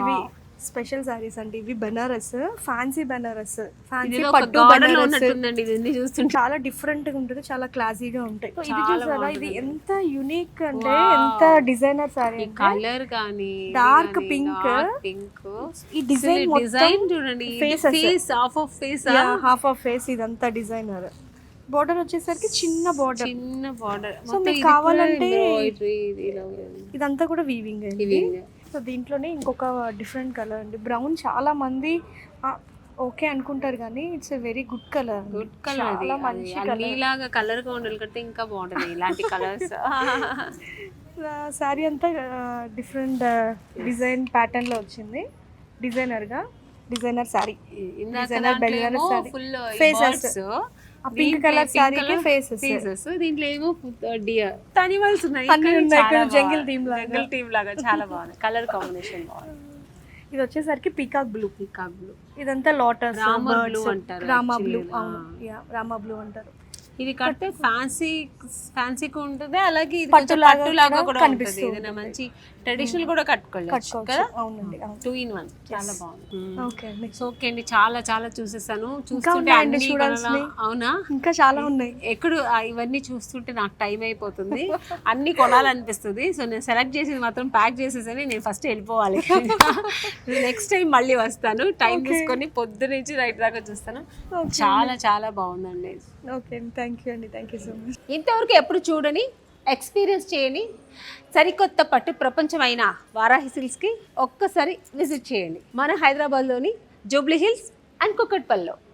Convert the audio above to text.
ఇవి స్పెషల్ సారీస్ అండి. ఇవి బెనారస్ ఫ్యాన్సీ బెనారస్ ఫ్యాన్సీ పట్టు బెనారస్. చాలా డిఫరెంట్గా ఉంటుంది చాలా క్లాసీగా ఉంటాయి. ఇది చూసారా? ఇది. ఎంత యునిక్ అంటే. ఎంత డిజైనర్ సారీ కలర్ కానీ Dark pink. పింక్ ఈ డిజైన్ డిజైన్ చూడండి. Face half of face half of face ఇదంతా డిజైనర్ బోర్డర్ వచ్చేసరికి చిన్న బోర్డర్ చిన్న బార్డర్ So మీకు కావాలంటే- ఇదంతా కూడా వీవింగ్ అండి? Weaving. సో దీంట్లోనే ఇంకొక డిఫరెంట్ కలర్ అండి. బ్రౌన్ చాలా మంది ఓకే అనుకుంటారు కానీ it's a very good colour good colour మంచి కలర్. నీలాగా కలర్గా ఉండాలి కంటే ఇంకా బాగుంటది ఇలాంటి కలర్స్ శారీ అంతా డిఫరెంట్ డిజైన్ ప్యాటర్న్లో వచ్చింది. డిజైనర్గా designer sari saree. Full Faces. ఆ pink colour saree కి faces. ఫేసెస్ దీంట్లో ఏమో డియర్ అనిమల్స్ ఉన్నాయి. అన్ని ఉన్నాయి, ఇక్కడ బాగుంది. theme లాగా. jungle theme లాగా చాలా బాగుంది కలర్ కాంబినేషన్ బాగుంది ఇది వచ్చేసరికి పీకాక్ బ్లూ పీకాక్ బ్లూ ఇదంతా లోటస్ Rama blue అంటారు రామా బ్లూ రామా బ్లూ అంటారు. ఇది కడితే ఫ్యాన్సీ ఫ్యాన్సీగా ఉంటుంది అలాగే ఇది పట్టు లాగా కూడా కూడా కనిపిస్తూ ఉంటుంది. ఏదైనా మంచి ట్రెడిషనల్ కూడా కట్టుకోవచ్చు కదా? అవునండి టూ ఇన్ వన్ చాలా బాగుంది. ఓకే సో ఓకే అండి. చాలా చాలా చూసేసాను. చూస్తుంటే అన్ని? అవునా? ఇంకా చాలా ఉన్నాయి. ఎక్కడ ఇవన్నీ చూస్తుంటే నాకు టైం అయిపోతుంది. అన్ని కొనాలనిపిస్తుంది. సో నేను సెలెక్ట్ చేసేది మాత్రం ప్యాక్ చేసేసని నేను ఫస్ట్ వెళ్ళిపోవాలి. నెక్స్ట్ టైం మళ్ళీ వస్తాను. టైం తీసుకొని పొద్దు నుంచి రైట్ దాకా చూస్తాను. చాలా చాలా బాగుందండి. ఓకే థ్యాంక్ యూ అండి. థ్యాంక్ యూ సో మచ్ ఇంతవరకు ఎప్పుడు చూడని ఎక్స్పీరియన్స్ చేయని సరికొత్త పట్టు ప్రపంచమైన వారాహి సిల్స్కి ఒక్కసారి విజిట్ చేయండి. మన హైదరాబాద్లోని జూబ్లీ హిల్స్ అండ్ కుక్కట్పల్లిలో